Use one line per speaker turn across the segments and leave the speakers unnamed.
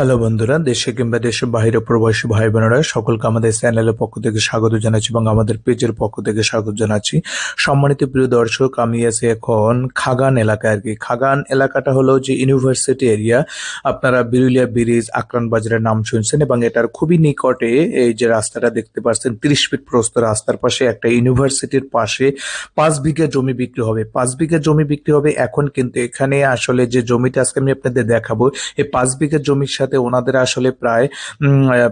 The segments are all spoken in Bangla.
হ্যালো বন্ধুরা, দেশে কিংবা দেশের বাইরে প্রবাসী ভাই বোনেরা সকলকে আমাদের চ্যানেলের পক্ষ থেকে স্বাগত জানাচ্ছি এবং আমাদের পেজের পক্ষ থেকে স্বাগত জানাচ্ছি। সম্মানিত প্রিয় দর্শক, আমি আছি এখন খাগান এলাকায় আর কি খাগান এলাকাটা হলো যে ইউনিভার্সিটি এরিয়া। আপনারা বিরুলিয়া ব্রিজ, আকরান বাজারের নাম শুনছেন এবং এটার খুবই নিকটে এই যে রাস্তাটা দেখতে পাচ্ছেন, তিরিশ ফিট প্রস্ত রাস্তার পাশে একটা ইউনিভার্সিটির পাশে পাঁচ বিঘা জমি বিক্রি হবে। পাঁচ বিঘা জমি বিক্রি হবে, এখন কিন্তু এখানে আসলে যে জমিটা আজকে আমি আপনাদের দেখাবো, এই পাঁচ বিঘা জমির সাথে ওনাদের আসলে প্রায়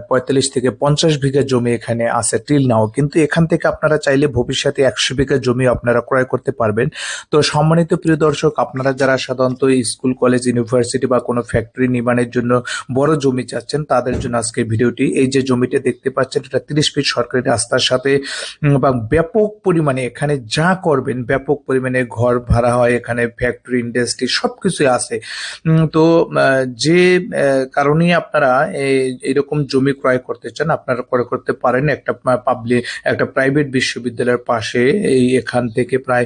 পঁয়তাল্লিশ থেকে পঞ্চাশ বিঘা জমি এখানে আছে টিল নাও কিন্তু এখান থেকে আপনারা চাইলে ভবিষ্যতে একশো বিঘা জমি আপনারা ক্রয় করতে পারবেন। তো সম্মানিত প্রিয় দর্শক আপনারা যারা সাধারণত স্কুল কলেজ ইউনিভার্সিটি বা কোনো ফ্যাক্টরি নির্মাণের জন্য বড় জমি চাচ্ছেন তাদের জন্য আজকে ভিডিওটি এই যে জমিটা দেখতে পাচ্ছেন এটা তিরিশ ফিট সরকারি রাস্তার সাথে উম, বা ব্যাপক পরিমাণে এখানে যা করবেন ব্যাপক পরিমাণে ঘর ভাড়া হয় এখানে ফ্যাক্টরি ইন্ডাস্ট্রি সবকিছুই আছে। উম, তো যে আহ, কারণেই আপনারা এরকম জমি ক্রয় করতে চান, আপনারা ক্রয় করতে পারেন একটা পাবলিক, একটা প্রাইভেট বিশ্ববিদ্যালয়ের পাশে। এই এখান থেকে প্রায়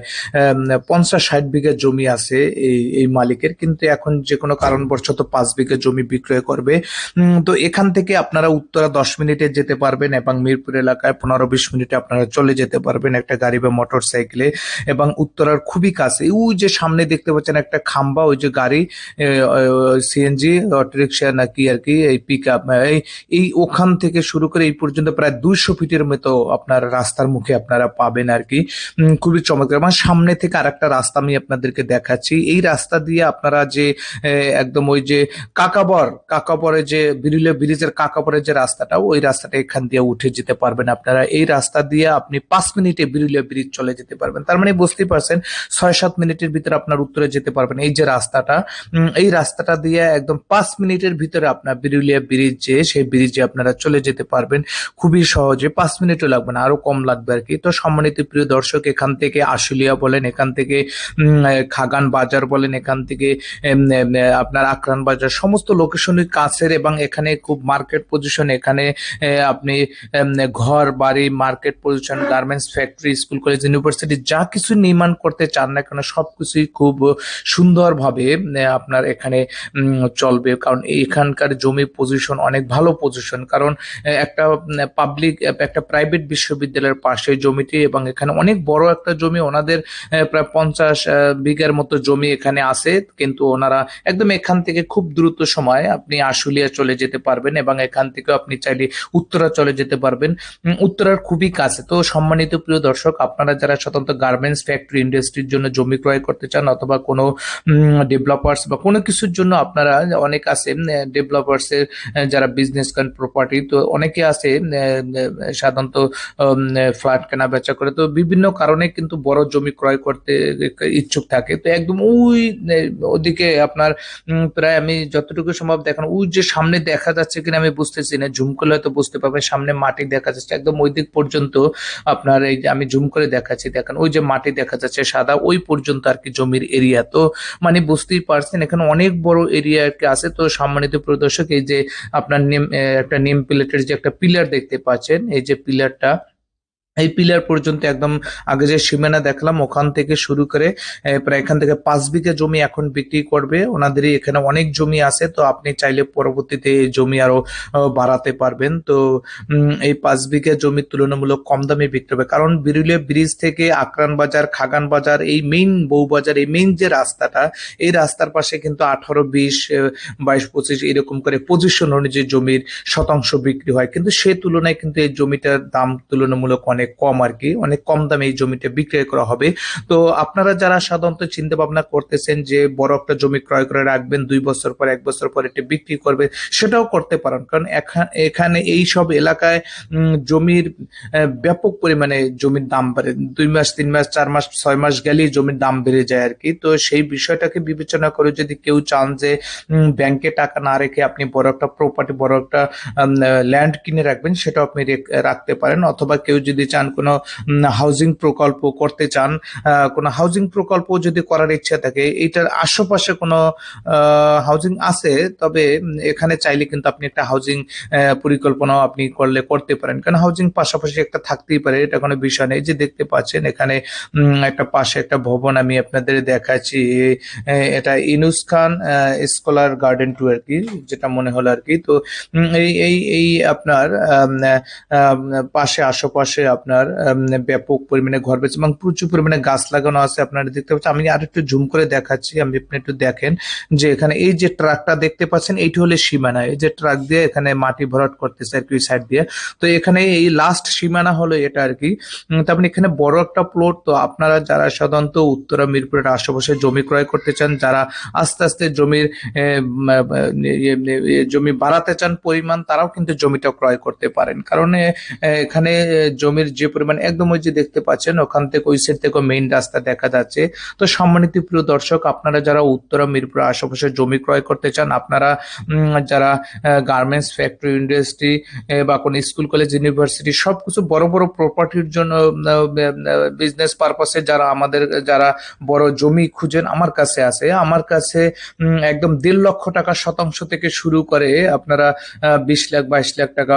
পঞ্চাশ ষাট বিঘা জমি আছে এই এই মালিকের। কিন্তু এখন যে কোনো কারণবশত পাঁচ বিঘা জমি বিক্রয় করবে। তো এখান থেকে আপনারা উত্তরা দশ মিনিটে যেতে পারবেন এবং মিরপুর এলাকায় পনেরো বিশ মিনিটে আপনারা চলে যেতে পারবেন একটা গাড়ি বা মোটর সাইকেলে। এবং উত্তরার খুবই কাছে, ওই যে সামনে দেখতে পাচ্ছেন একটা খাম্বা, ওই যে গাড়ি সিএনজি অটোরিক্সা নাকি আর কি, এই পিক আপ এই ওখান থেকে শুরু করে এই পর্যন্ত প্রায় দুইশো ফিটের মতো আপনার রাস্তার মুখে আপনারা পাবেন আর কি। খুবই চমৎকার। আমার সামনে থেকে আরেকটা রাস্তা আমি আপনাদেরকে দেখাচ্ছি। এই রাস্তা দিয়ে আপনারা যে একদম ওই যে কাকাবর কাকাবরের যে বিরুলিয়া ব্রিজের কাকাবরের যে রাস্তাটা, ওই রাস্তাটা এখান দিয়ে উঠে যেতে পারবেন আপনারা। এই রাস্তা দিয়ে আপনি পাঁচ মিনিটে বিরুলিয়া ব্রিজ চলে যেতে পারবেন। তার মানে বুঝতেই পারছেন, ছয় সাত মিনিটের ভিতরে আপনার উত্তরে যেতে পারবেন। এই যে রাস্তাটা এই রাস্তাটা দিয়ে একদম পাঁচ মিনিটের ভিতরে আপনার বিরুলিয়া ব্রিজ যে সেই ব্রিজে আপনারা চলে যেতে পারবেন। খুবই সহজে, পাঁচ মিনিটও লাগবে না, আরও কম লাগবে আর কি। তো সম্মানিত প্রিয় দর্শক, এখান থেকে আশুলিয়া বলেন, এখান থেকে খাগান বাজার বলেন, এখান থেকে আপনার আকরান বাজার, সমস্ত লোকেশনই কাছের এবং এখানে খুব মার্কেট পজিশন এখানে আপনি ঘর, বাড়ি market position garments factory school college university যা কিছু নির্মাণ করতে চান না কেন, সবকিছুই খুব সুন্দরভাবে আপনার এখানে চলবে। কারণ এখানকার জমি পজিশন অনেক ভালো পজিশন কারণ একটা পাবলিক একটা প্রাইভেট বিশ্ববিদ্যালয়ের পাশে জমিটি এবং এখানে অনেক বড় একটা জমি, ওনাদের প্রায় পঞ্চাশ বিঘার মতো জমি এখানে আছে। কিন্তু ওনারা একদম এখান থেকে খুব দ্রুত সময় আপনি আশুলিয়া চলে যেতে পারবেন এবং এখান থেকে আপনি চাইলে উত্তরা চলে যেতে পারবেন। উত্তরার খুবই কাছে। তো সম্মানিত প্রিয় দর্শক, আপনারা যারা স্বতন্ত্র গার্মেন্টস ফ্যাক্টরি ইন্ডাস্ট্রির জন্য জমি ক্রয় করতে চান অথবা কোনো ডেভেলপার্স বা কোনো কিছুর জন্য আপনারা অনেক আছে ডেভেলপার্স এর যারা বিজনেস করেন প্রপার্টি তো অনেকে আছে সাধারণত ফ্ল্যাট কেনা বেচা করে। তো বিভিন্ন কারণে কিন্তু বড় জমি ক্রয় করতে ইচ্ছুক থাকে। তো একদম ওই ওদিকে আপনার প্রায় আমি যতটুকু সম্ভব দেখানো, ওই যে সামনে দেখা যাচ্ছে কিনা আমি বুঝতেছি না, ঝুম করলে হয়তো বুঝতে পারবেন, সামনে মাটি দেখা যাচ্ছে। একদম ওই দিক পর্যন্ত আপনার এই যে আমি জুম করে দেখাচ্ছি, দেখেন, ওই যে মাটি দেখা যাচ্ছে সাদা, ওই পর্যন্ত আর কি জমির এরিয়া তো মানে বুঝতেই পারছেন, এখানে অনেক বড় এরিয়া আর কি আছে। তো সম্মানিত প্রদর্শক, এই যে আপনার নেম একটা নেম প্লেটের যে একটা পিলার দেখতে পাচ্ছেন, এই যে পিলারটা এই পিলার পর্যন্ত একদম আগে যে সীমানা দেখলাম, ওখান থেকে শুরু করে প্রায় এখান থেকে পাঁচ বিঘা জমি এখন বিক্রি করবে। ওনাদেরই এখানে অনেক জমি আছে, তো আপনি চাইলে পরবর্তীতে এই জমি আরও বাড়াতে পারবেন। তো এই পাঁচ বিঘা জমি তুলনামূলক কম দামে বিক্রি হবে। কারণ বিরুলিয়া ব্রিজ থেকে আকরান বাজার, খাগান বাজার, এই মেইন বউবাজার এই মেইন যে রাস্তাটা, এই রাস্তার পাশে কিন্তু আঠারো, বিশ বাইশ, পঁচিশ এরকম করে পজিশন অনুযায়ী জমির শতাংশ বিক্রি হয়। কিন্তু সে তুলনায় কিন্তু এই জমিটার দাম তুলনামূলক অনেক কম আর কি, অনেক কম দামে এই জমিটা বিক্রয় করা হবে। তো আপনারা যারা সাধারণত চিন্তা ভাবনা করতেছেন যে বড় একটা জমি ক্রয় করে রাখবেন, দুই বছর পর, এক বছর পর এটা বিক্রি করবে, সেটাও করতে পারেন। কারণ এখা- এখানে এই সব এলাকায় জমির ব্যাপক পরিমাণে জমির দাম বাড়ে। দুই মাস, তিন মাস, চার মাস, ছয় মাস গেলেই জমির দাম বেড়ে যায় আর কি। তো সেই বিষয়টাকে বিবেচনা করে যদি কেউ চান যে ব্যাংকে টাকা না রেখে আপনি বড় একটা প্রপার্টি বড় একটা ল্যান্ড কিনে রাখবেন, সেটাও আপনি রেখ- রাখতে পারেন। অথবা কেউ যদি চান, কোনো হাউজিং প্রকল্প করতে চান কোনো হাউজিং প্রকল্প যদি করার ইচ্ছা থাকে এইটার আশেপাশে কোনো হাউজিং আছে, তবে এখানে চাইলে কিন্তু আপনি একটা হাউজিং পরিকল্পনাও আপনি করলে, করতে পারেন। কারণ হাউজিং পাশাপাশি একটা থাকতেই পারে, এটা কোনো বিষয় নেই যে দেখতে পাচ্ছেন, এখানে একটা পাশে একটা ভবন আমি আপনাদের দেখাচ্ছি। এটা Yunus Khan scholar garden two আর কি, যেটা মনে হলো আর কি। তো এই এই এই আপনার পাশে, আশেপাশে আপনার ব্যাপক পরিমাণে ঘর বেছে এবং প্রচুর পরিমাণে গাছ লাগানো আছে। আপনারা দেখতে পাচ্ছেন আমি আর একটু জুম করে দেখাচ্ছি আমি আপনি একটু দেখেন যে এখানে এই যে ট্রাকটা দেখতে পাচ্ছেন এইটি হলো সীমানা। এই যে ট্রাক দিয়ে এখানে মাটি ভরাট করতেছে আর কি সাইড দিয়ে। তো এখানে এই লাস্ট সীমানা হলো এটা আর কি। উম, তার মানে এখানে বড় একটা প্লট তো আপনারা যারা সাধারণত উত্তরা মিরপুরের আশেপাশে জমি ক্রয় করতে চান যারা আস্তে আস্তে জমির উম, ইয়ে, ইয়ে, জমি বাড়াতে চান পরিমাণ তারাও কিন্তু জমিটা ক্রয় করতে পারেন। কারণ এখানে জমির যে পরিমাণ একদম ওই যে দেখতে পাচ্ছেন, ওখান থেকে ওই সাইড থেকে মেইন রাস্তা দেখা যাচ্ছে। তো সম্মানিত প্রিয় দর্শক, আপনারা যারা উত্তরা, মিরপুর আশেপাশে জমি ক্রয় করতে চান, আপনারা যারা গার্মেন্টস ফ্যাক্টরি ইন্ডাস্ট্রি বা কোনো স্কুল কলেজ ইউনিভার্সিটি সবকিছু বড় বড় প্রপার্টির জন্য বিজনেস পারপাসে যারা আমাদের, যারা বড় জমি খুঁজেন, আমার কাছে আছে। আমার কাছে একদম দেড় লক্ষ টাকা শতাংশ থেকে শুরু করে আপনারা বিশ লাখ, বাইশ লাখ টাকা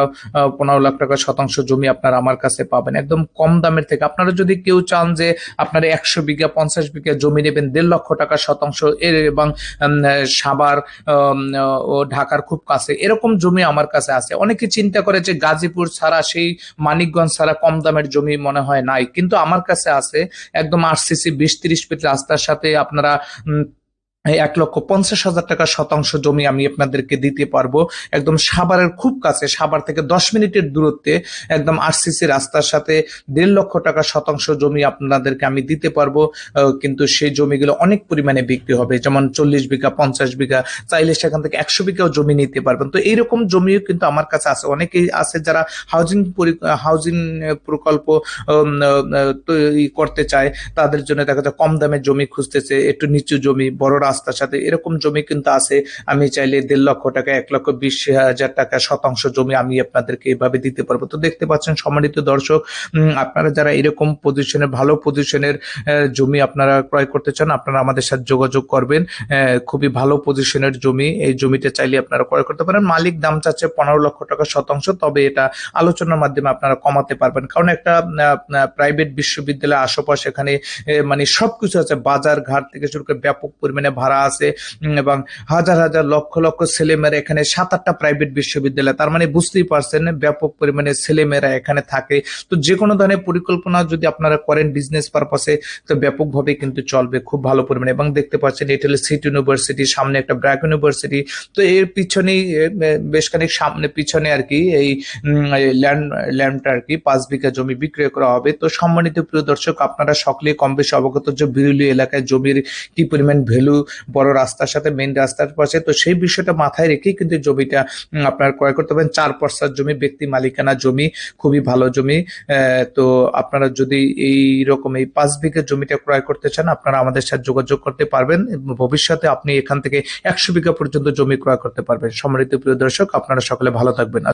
পনেরো লাখ টাকা শতাংশ জমি আপনারা আমার কাছে পাবেন। একদম কম দামের থেকে। আপনারা যদি কেউ চান যে আপনারা একশো বিঘা পঞ্চাশ বিঘা জমি নেবেন দেড় লক্ষ টাকা শতাংশ এর এবং উম, ও ঢাকার খুব কাছে এরকম জমি আমার কাছে আছে। অনেকে চিন্তা করে যে গাজীপুর ছাড়া সেই মানিকগঞ্জ ছাড়া কম দামের জমি মনে হয় নাই। কিন্তু আমার কাছে আছে একদম আরসিসি বিশ তিরিশ ফিট রাস্তার সাথে আপনারা এক লক্ষ পঞ্চাশ হাজার টাকা শতাংশ জমি আমি আপনাদেরকে দিতে পারব। একদম সাভারের খুব কাছে, সাভার থেকে দশ মিনিটের দূরত্বে একদম আরসিসি রাস্তার সাথে দেড় লক্ষ টাকা শতাংশ জমি আপনাদেরকে আমি দিতে পারব। কিন্তু সেই জমিগুলো অনেক পরিমাণে বিক্রি হবে, যেমন চল্লিশ বিঘা, পঞ্চাশ বিঘা, চাইলে সেখান থেকে একশো বিঘাও জমি নিতে পারবেন। তো এইরকম জমিও কিন্তু আমার কাছে আছে। অনেকেই আছে যারা হাউজিং হাউজিং প্রকল্প করতে চায়, তাদের জন্য দেখা যায় কম দামে জমি খুঁজতেছে, একটু নিচু জমি, বড় রাস্তার সাথে এরকম জমি কিন্তু আছে, আমি চাইলে দেড় লক্ষ টাকা, এক লক্ষ বিশ হাজার টাকা শতাংশ জমি আমি আপনাদেরকে এভাবে দিতে পারব। তো দেখতে পাচ্ছেন সম্মানিত দর্শক আপনারা যারা এরকম পজিশনের ভালো পজিশনের জমি আপনারা ক্রয় করতে চান, আপনারা আমাদের সাথে যোগাযোগ করবেন। খুবই ভালো পজিশনের জমি, এই জমিটা চাইলে আপনারা ক্রয় করতে পারেন। মালিক দাম চাচ্ছে পনেরো লক্ষ টাকা শতাংশ, তবে এটা আলোচনার মাধ্যমে আপনারা কমাতে পারবেন। কারণ একটা প্রাইভেট বিশ্ববিদ্যালয় আশেপাশে এখানে মানে সবকিছু আছে। বাজার ঘাট থেকে শুরু করে ব্যাপক পরিমাণে ভাড়া আছে এবং হাজার হাজার লক্ষ লক্ষ ছেলেমেয়েরা এখানে সাত আটটা প্রাইভেট বিশ্ববিদ্যালয়, তার মানে বুঝতেই পারছেন ব্যাপক পরিমাণে ছেলেমেয়েরা এখানে থাকে। তো যে কোনো ধরনের পরিকল্পনা যদি আপনারা করেন বিজনেস পারপাসে তো ব্যাপকভাবে কিন্তু চলবে খুব ভালো পরিমাণে। এবং দেখতে পাচ্ছেন এটা হলো সিটি ইউনিভার্সিটি সামনে একটা ব্র্যাক ইউনিভার্সিটি তো এর পিছনেই বেশ খানিক সামনে পিছনে আর কি এই ল্যান্ড ল্যান্ডটা আর কি, পাঁচ বিঘা জমি বিক্রয় করা হবে। তো সম্মানিত প্রিয় দর্শক, আপনারা সকলে কম বেশি অবগত যে বিরুলি এলাকায় জমির কি পরিমাণ ভ্যালু বড় রাস্তার সাথে মেন রাস্তার পাশে। তো সেই বিষয়টা মাথায় রেখেই কিন্তু জমিটা আপনারা ক্রয় করতে পারেন। চার পর্সার জমি, ব্যক্তি মালিকানা জমি, খুবই ভালো জমি। তো আপনারা যদি এই রকম এই পাঁচ বিঘা জমিটা ক্রয় করতে চান, আপনারা আমাদের সাথে যোগাযোগ করতে পারবেন। ভবিষ্যতে আপনি এখান থেকে একশো বিঘা পর্যন্ত জমি ক্রয় করতে পারবেন। সম্মানিত প্রিয় দর্শক, আপনারা সকলে ভালো থাকবেন।